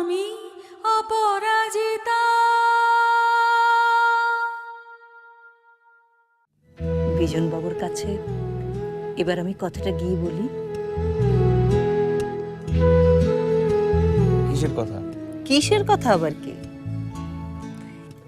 আমি অপরাজিতা। বিজন বাবুর কাছে এবার আমি কথাটা গিয়ে বলি। কিসের কথা? কিসের কথা আবার কি?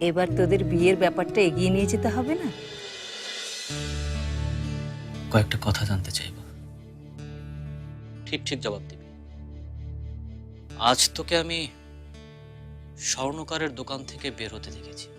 এবার তোদের বিয়ের ব্যাপারটা এগিয়ে নিয়ে যেতে হবে না? কয়েকটা কথা জানতে চাইব। ঠিক ঠিক জবাব আজ তোকে আমি স্বর্ণকারের দোকান থেকে বের হতে দেখেছি।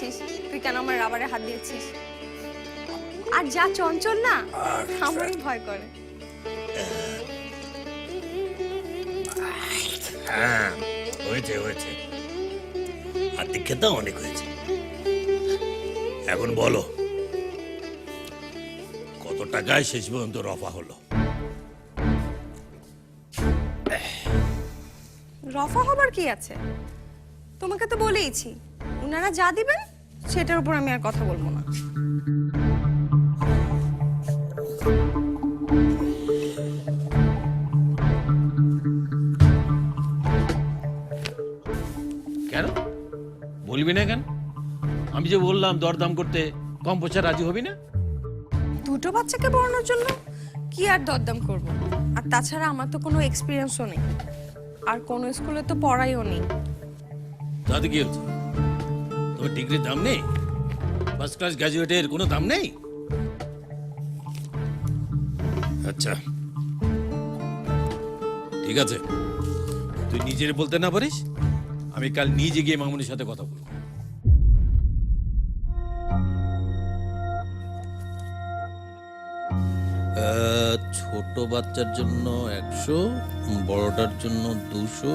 নিয়েছিস তুই কেন আমার রাবারে হাত দিয়েছিস? আর যা চঞ্চল না আমারই ভয় করে। হ্যাঁ হয়েছে হয়েছে। আর দীক্ষাটা অনেক হয়েছে। এখন বলো কত টাকায় শেষ পর্যন্ত রফা হলো? রফা হবার কি আছে? তোমাকে তো বলেইছি ওনারা যা দিবেন সেটার উপর আমি আর কথা বলব না। কেন? বলবি না কেন? আমি যে বললাম দরদাম করতে কম পয়সা রাজি হবি না? দুটো বাচ্চাকে পড়ানোর জন্য কি আর দরদাম করব? আর তাছাড়া আমার তো কোনো এক্সপিরিয়েন্সও নেই। আর কোনো স্কুলে তো পড়াইও নেই। তাতে কি হচ্ছে? তোমার ডিগ্রির দাম নেই? ফার্স্ট ক্লাস গ্র্যাজুয়েটের কোনো দাম নেই? আচ্ছা। ঠিক আছে। তুই নিজের বলতে না পারিস, আমি কাল নিজে গিয়ে মামুনির সাথে কথা বলব। ছোট বাচ্চার জন্য একশো, বড়টার জন্য দুশো,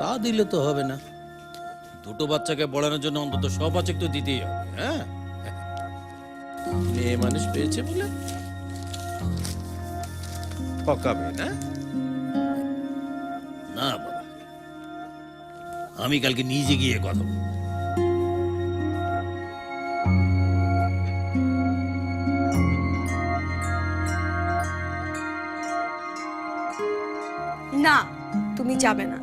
তা দিলে তো হবে না। দুটো বাচ্চাকে পড়ানোর জন্য অন্তত সব বাচ্চা তো দিতেই হবে হ্যাঁ? মেয়ে মানুষ পেয়েছে বলে? পকাবে না? না বাবা। আমি কালকে নিজে গিয়ে কথা না, তুমি যাবে না।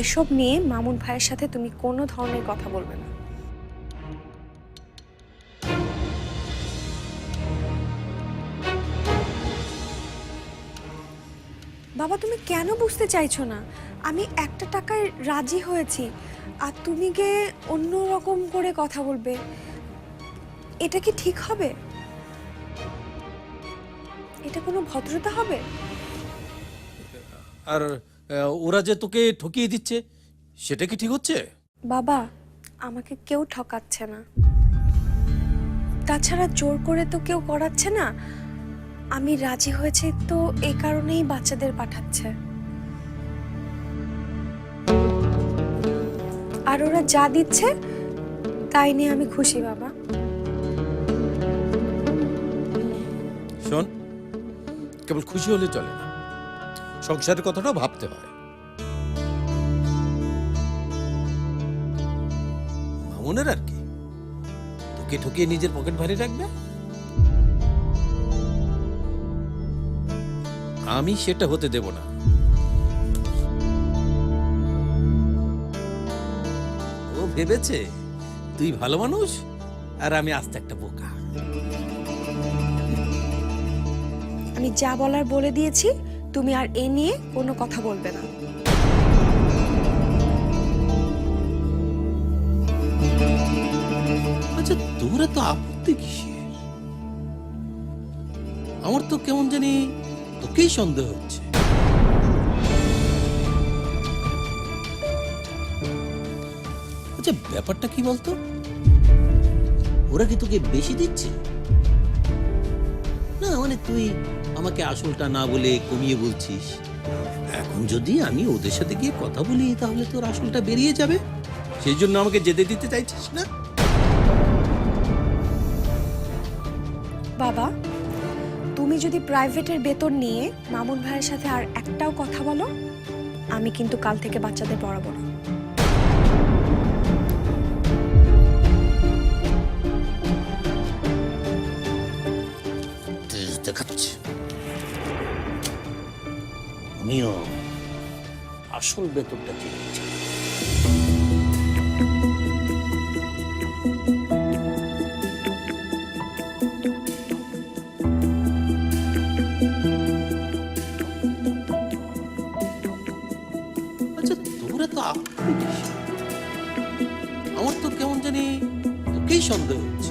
এসব নিয়ে মামুন ভাইয়ের সাথে তুমি কোনো ধরনের কথা বলবে না। বাবা, তুমি কেন বুঝতে চাইছো না? আমি একটা টাকায় রাজি হয়েছি, আর তুমি গিয়ে অন্য রকম করে কথা বলবে। এটা কি ঠিক হবে? এটা কোনো ভদ্রতা হবে? আর ওরা যে তোকে ঠকিয়ে দিচ্ছে সেটা কি ঠিক হচ্ছে? বাবা আমাকে কেউ ঠকাচ্ছে না। তাছাড়া জোর করে তো কেউ করাচ্ছে না। আমি রাজি হয়েছি তো এই কারণেই বাচ্চাদের পাঠাচ্ছে। আর ওরা যা দিচ্ছে তাই নিয়ে আমি খুশি বাবা। শোন কেবল খুশি হলে চলে না। সংসারের কথাটা ভাবতে হয়। মামুনের আর কি? তোকে ঠকিয়ে নিজের পকেট ভারী রাখবে? আমি সেটা হতে দেব না। ও ভেবেছে, তুই ভালো মানুষ, আর আমি আস্তে একটা বোকা। আমি যা বলার বলে দিয়েছি, তুমি আর এ নিয়ে কোনো কথা বলবে না। আপত্তি কিসের? আমার তো কেমন জানি তোকেই সন্দেহ হচ্ছে। আচ্ছা ব্যাপারটা কি বলতো? ওরা কি তোকে বেশি দিচ্ছে? না মানে তুই আমাকে আসলটা না বলে কমিয়ে বলছিস। এখন যদি আমি ওদের সাথে গিয়ে কথা বলি, তাহলে তোর আসলটা বেরিয়ে যাবে। সেই জন্য আমাকে যেতে দিতে চাইছিস না? বাবা, তুমি যদি প্রাইভেটের বেতন নিয়ে মামুন ভাইয়ের সাথে আর একটাও কথা বলো, আমি কিন্তু কাল থেকে বাচ্চাদের পড়াবো না। আমিও আসল বেতনটা চেয়েছি তোকেই সন্দেহ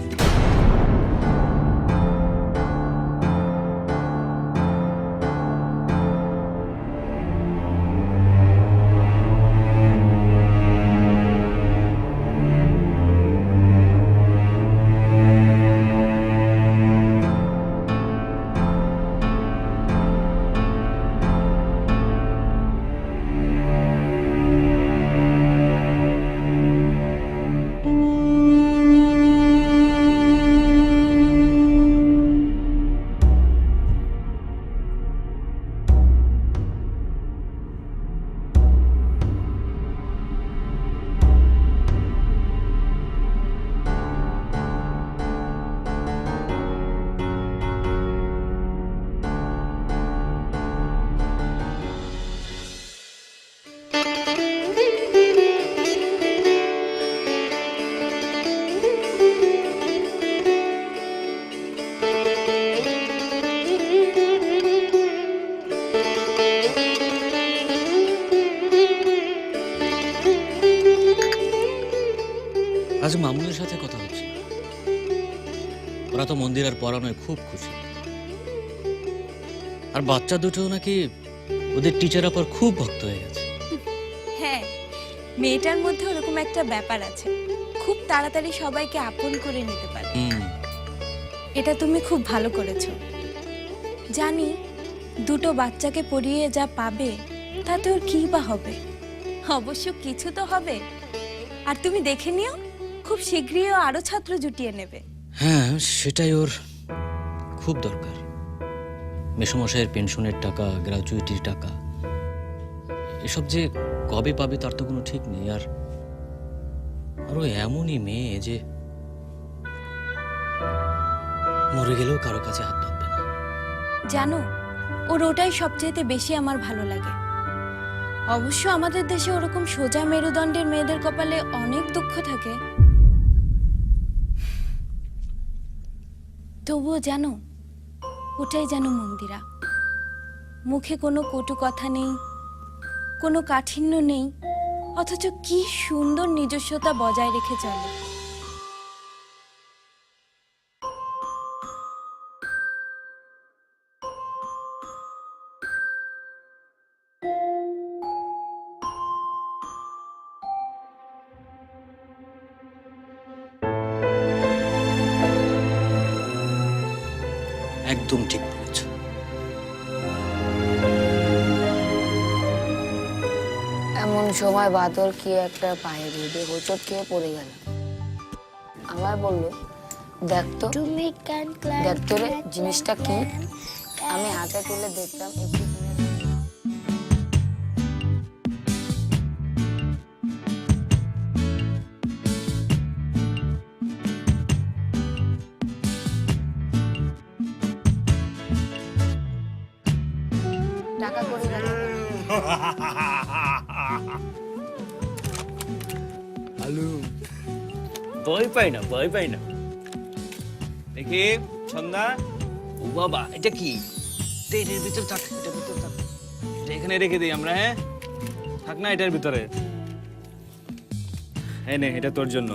তো মন্দির আর পড়ানোয় খুব খুশি। আর বাচ্চা দুটো নাকি ওদের টিচার আপার খুব ভক্ত হয়ে গেছে। হ্যাঁ মেয়েটার মধ্যে ওরকম একটা ব্যাপার আছে। খুব তাড়াতাড়ি সবাইকে আপন করে নিতে পারে। এটা তুমি খুব ভালো করেছ। জানি দুটো বাচ্চাকে পড়িয়ে যা পাবে তাতে ওর কি বা হবে? অবশ্য কিছু তো হবে। আর তুমি দেখে নিও খুব শীঘ্রই আরও ছাত্র জুটিয়ে নেবে। হ্যাঁ সেটাই ওর খুব দরকার। মেসমশাইয়ের পেনশনের টাকা গ্র্যাজুইটির টাকা, এসব যে কবে পাবে তার তো কোনো ঠিক নেই। আর আরও এমনই মেয়ে যে মরে গেলেও কারও কাছে হাত পাতবে না। জানো, ওর ওটাই সবচেয়ে বেশি আমার ভালো লাগে। অবশ্য আমাদের দেশে ওরকম সোজা মেরুদণ্ডের মেয়েদের কপালে অনেক দুঃখ থাকে তবুও জানো, ওটাই যেন মন্দিরা। মুখে কোনো কটু কথা নেই, কোনো কাঠিন্য নেই, অথচ কি সুন্দর নিজস্বতা বজায় রেখে চলে। একদম ঠিক বলেছ। এমন সময় বাদল কি একটা পায়ে বেঁধে হোঁচট খেয়ে পড়ে গেল। আমার বলল দেখতো দেখতো দেখ রে জিনিসটা কি? আমি হাতে তুলে দেখতাম একটু পাই না ভয় পাই না দেখি ছন্দা ও বাবা এটা কি এটার ভিতরে থাক এটার ভিতরে থাক এটা এখানে রেখে দিই আমরা হ্যাঁ থাক না এটার ভিতরে এই নে এটা তোর জন্য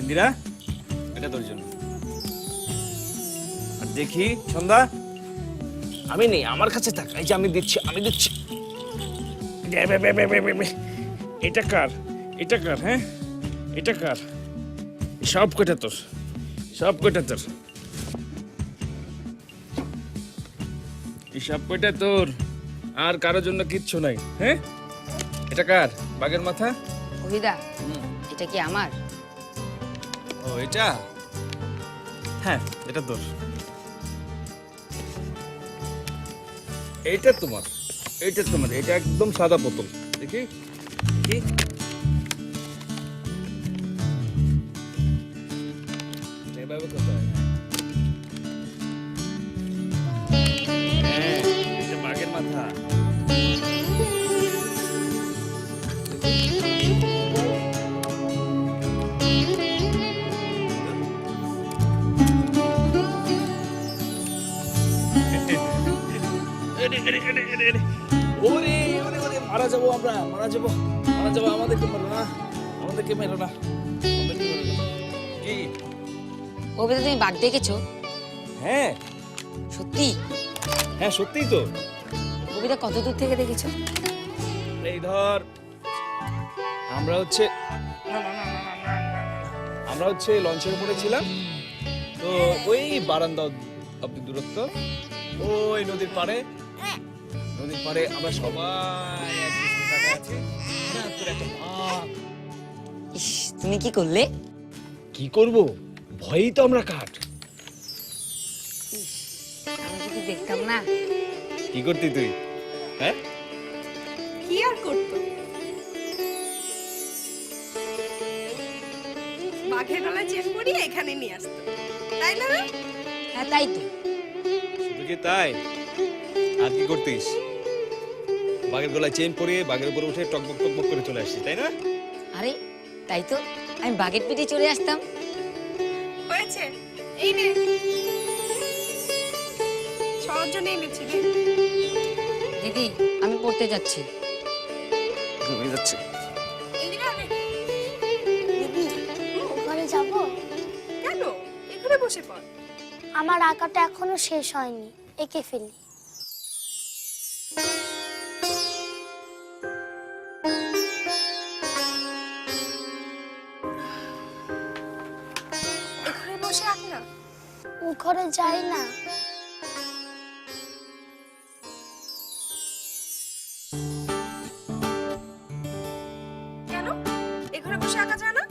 ইন্দিরা এটা তোর জন্য আর দেখি সন্ধ্যা আমি নেই আমার কাছে থাক এই যে আমি দিচ্ছি আমি দিচ্ছি। এটা কার এটা কার হ্যাঁ? এটা কার? সব কটা তোর? সব কটা তোর? সব কটা তোর? আর কারোর জন্য কিচ্ছু নাই হ্যাঁ? এটা কার? বাঘের মাথা? অভিদা এটা কি আমার? ও এটা? হ্যাঁ এটা তোর। এইটা তোমার এইটা তোমার এটা একদম সাদা বোতল। দেখি দেখি। এটা এভাবে কোথায় হ্যাঁ, এটা বাঘের মাথা এরে, এরে, এরে, এরে, এরে। ওরে ওরে ওরে মারা যাব আমরা মারা যাব মারা যাব আমাদেরকে মেরো না আমাদেরকে মেরো না অভিদা তুমি বাঘ দেখেছ? হ্যাঁ। সত্যি? হ্যাঁ সত্যিই তো। অভিদা কত দূর থেকে দেখেছ? এই ধর আমরা হচ্ছে। আমরা হচ্ছে লঞ্চের উপরে ছিলাম। তো ওই বারান্দা অব্দি দূরত্ব ওই নদীর পাড়ে। নদীর পাড়ে আমরা সবাই ইস তুমি কি করলে? কি করব? ভয়ই তো আমরা কাট আমি যদি দেখতাম না। কি করতি তুই? হ্যাঁ? কি আর করতো? বাঘের গলায় চেন পরিয়ে এখানে নিয়ে আসতো। তাই না রে? হ্যাঁ তাই তো। শুধু কি তাই? আর কি করতিস? বাঘের গলায় চেন পরিয়ে বাঘের উপরে উঠে টকবক টকবক করে চলে আসছিস তাই না? আরে তাই তো। আমি বাঘের পিঠে চলে আসতাম। এই ছজনে এনেছি দিদি আমি পড়তে যাচ্ছি। ঘুমিয়ে যাচ্ছে। ইন্দিরা নে। দিদি ঘরে যাব? কেন? এখানে বসে পড়। আমার আঁকাটা এখনও শেষ হয়নি। এঁকে ফেলি। ঘরে যাই না। কেন? এখানে বসে আঁকা যায় না?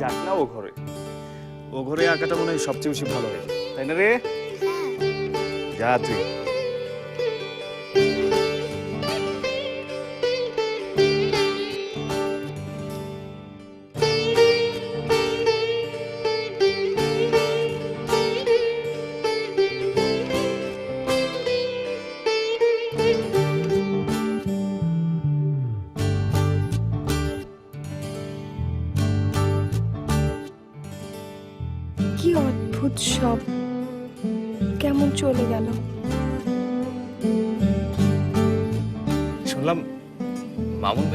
যাক না ও ঘরে। ও ঘরে আঁকাটা মনে হয় সবচেয়ে বেশি ভালো হয়। তাই না রে? যা তুই।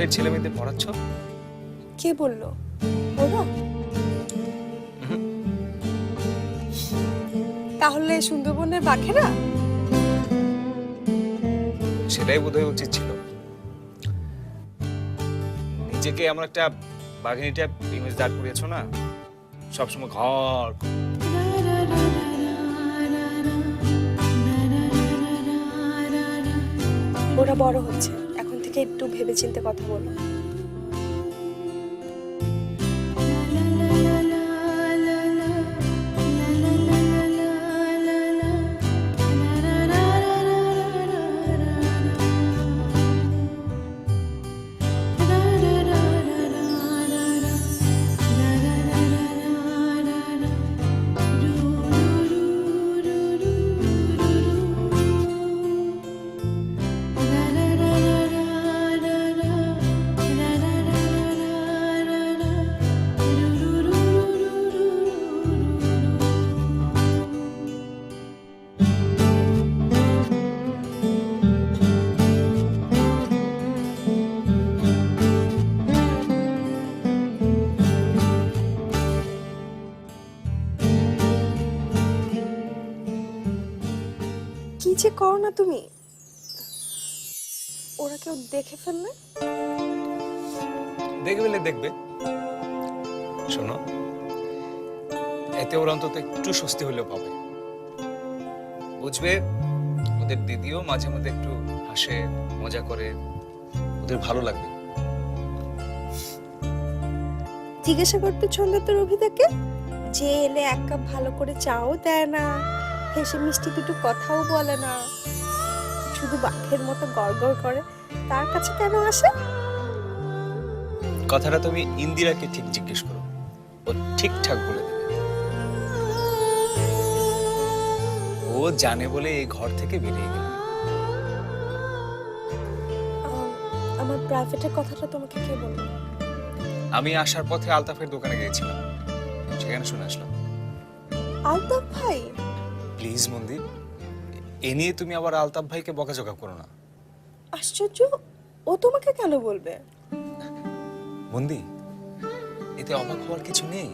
ভাইয়ের ছেলে মেয়েদের পড়াচ্ছ? কে বলল? ওরা তাহলে সুন্দরবনের বাঘেরা? সেটাই বোধহয় উচিত ছিল। নিজেকে এমন একটা বাঘিনীটা ইমেজ দাঁড় করিয়েছো না? সবসময় ঘর। ওরা বড় হচ্ছে। থেকে একটু ভেবেচিন্তে কথা বলো যে করো না তুমি। ওরা কেউ দেখে ফেললে? দেখবে দেখবে। শোনো এতে ওর অন্তত একটু স্বস্তি হলেও পাবে। বুঝবে? ওদের দিদিও মাঝে মধ্যে একটু হাসে মজা করে। ওদের ভালো লাগবে। জিজ্ঞাসা করতে ছন্দ তোর অভিদাকে? যে এলে এক কাপ ভালো করে চাও দেয় না। হেসে মিষ্টি দুটো কথাও বলে না। শুধু বাঘের মতো গড়গড় করে। তার কাছে কেন আসে? কথাটা তুমি ইন্দিরাকে ঠিক জিজ্ঞেস করো। ও ঠিকঠাক বলে দেবে। ও জানে বলে এই ঘর থেকে বেরিয়ে গেল। আমার প্রাইভেটের কথাটা তোমাকে কে বলল? আমি আসার পথে আলতাফের দোকানে গিয়েছিলাম। সেখানে শুনে আসলাম। আলতাফ ভাই? প্লিজ মন্দির এ নিয়ে তুমি আবার আলতাফ ভাইকে বকাঝকা করো না। আশ্চর্য? ও তোমাকে কেন বলবে? বন্দি এতে অবাক হওয়ার কিছু নেই।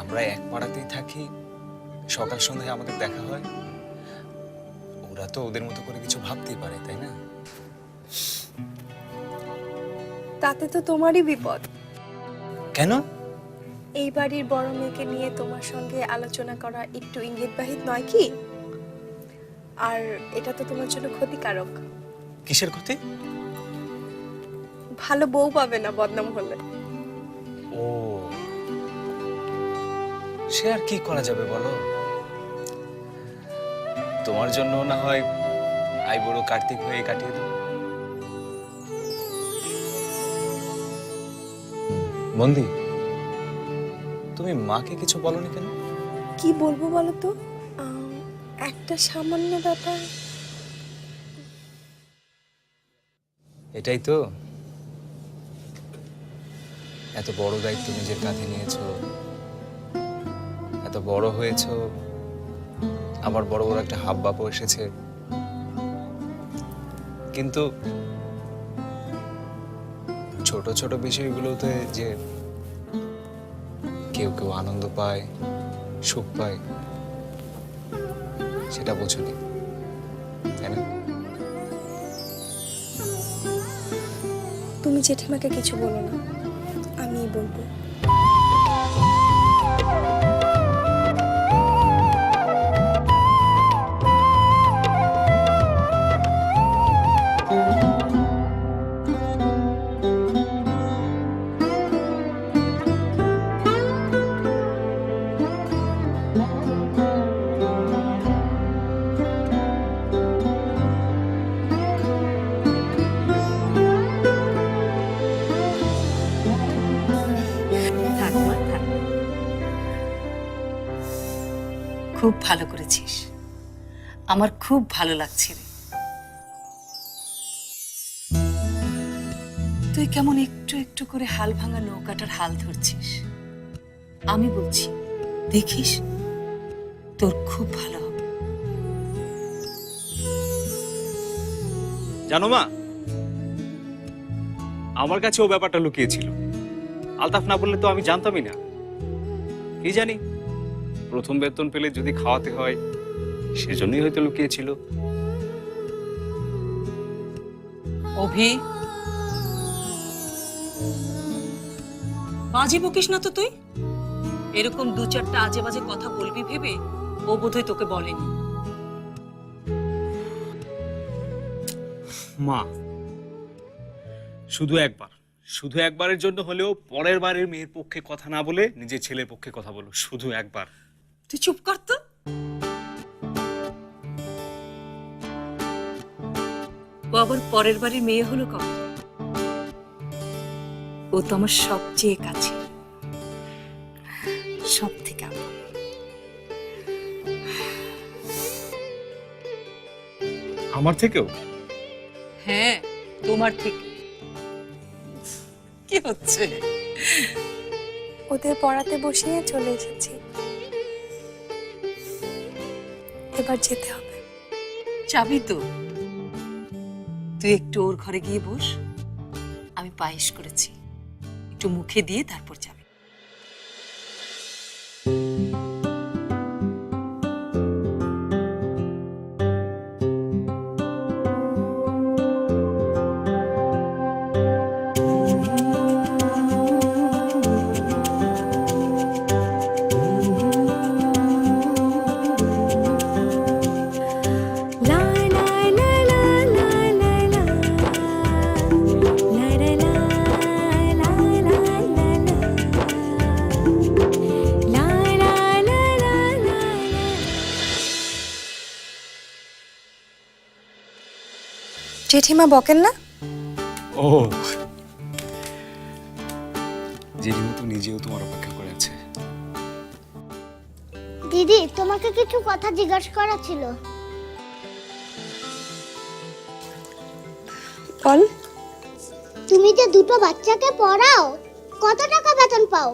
আমরা এক পাড়াতেই থাকি সকাল সন্ধ্যায় আমাদের দেখা হয়। ওরা তো ওদের মতো করে কিছু ভাবতেই পারে তাই না? তাতে তো তোমারই বিপদ। কেন? এই বাড়ির বড় মেয়েকে নিয়ে তোমার সঙ্গে আলোচনা করা একটু ইঙ্গিতবাহিত নয় কি? আর এটা তো তোমার জন্য ক্ষতিকারক। কিসের ক্ষতি? ভালো বউ পাবে না বদনাম হলে। ও। সে আর কি করা যাবে বলো? তোমার জন্য না হয় আই বড় কার্তিক হয়ে কাটিয়ে দেবো। মন্দি তুমি মাকে কিছু বলনি কেন? কি বলব বলো তো একটা সামান্য ব্যাপার। এটাই তো। এত বড় দায়িত্ব নিজের কাঁধে নিয়েছো। এত বড় হয়েছো। আমার বড় বড় একটা হাব বাপও এসেছে। কিন্তু ছোট ছোট বিষয়গুলোতে যে কেউ কেউ আনন্দ পায়, সুখ পায়, সেটা বোঝনি, তাই না? তুমি জেঠিমাকে কিছু বলো না আমি বলব। ভালো করেছিস। আমার খুব ভালো লাগছে রে। তুই কেমন একটু একটু করে হাল ভাঙা নৌকাটার হাল ধরছিস। আমি বলছি, দেখিস? তোর খুব ভালো হবে। জানো মা, আমার কাছে ও ব্যাপারটা লুকিয়েছিল। আলতাফ না বললে তো আমি জানতামই না। কি জানি? প্রথম বেতন পেলে যদি খাওয়াতে হয় সেজন্যই হয়তো লুকিয়েছিল। অভি? বাজে বকিস না তো তুই? এরকম দু চারটা আজে বাজে কথা বলবি ভেবে ও বোধহয় তোকে বলেনি। মা শুধু একবার। শুধু একবারের জন্য হলেও পরের বারের মেয়ের পক্ষে কথা না বলে নিজের ছেলের পক্ষে কথা বলো। শুধু একবার। তুই চুপ কর তো। ও আবার পরের বাড়ির মেয়ে হলো কবে ও তো আমার সবচেয়ে কাছে। সব থেকে আপন। আমার থেকেও? হ্যাঁ তোমার থেকে। কি হচ্ছে? ওদের পড়াতে বসিয়ে চলে এসেছি। এবার যেতে হবে। যাবি তো। তুই একটু ওর ঘরে গিয়ে বস। আমি পায়েস করেছি। একটু মুখে দিয়ে তারপর যাবি। জেঠিমা বকেন না? ও। জেঠিমা তো নিজেও তোমার অপেক্ষা করে আছে। দিদি তোমাকে কিছু কথা জিজ্ঞাসা করা ছিল। বল। তুমি যে দুটো বাচ্চাকে পড়াও কত টাকা বেতন পাও?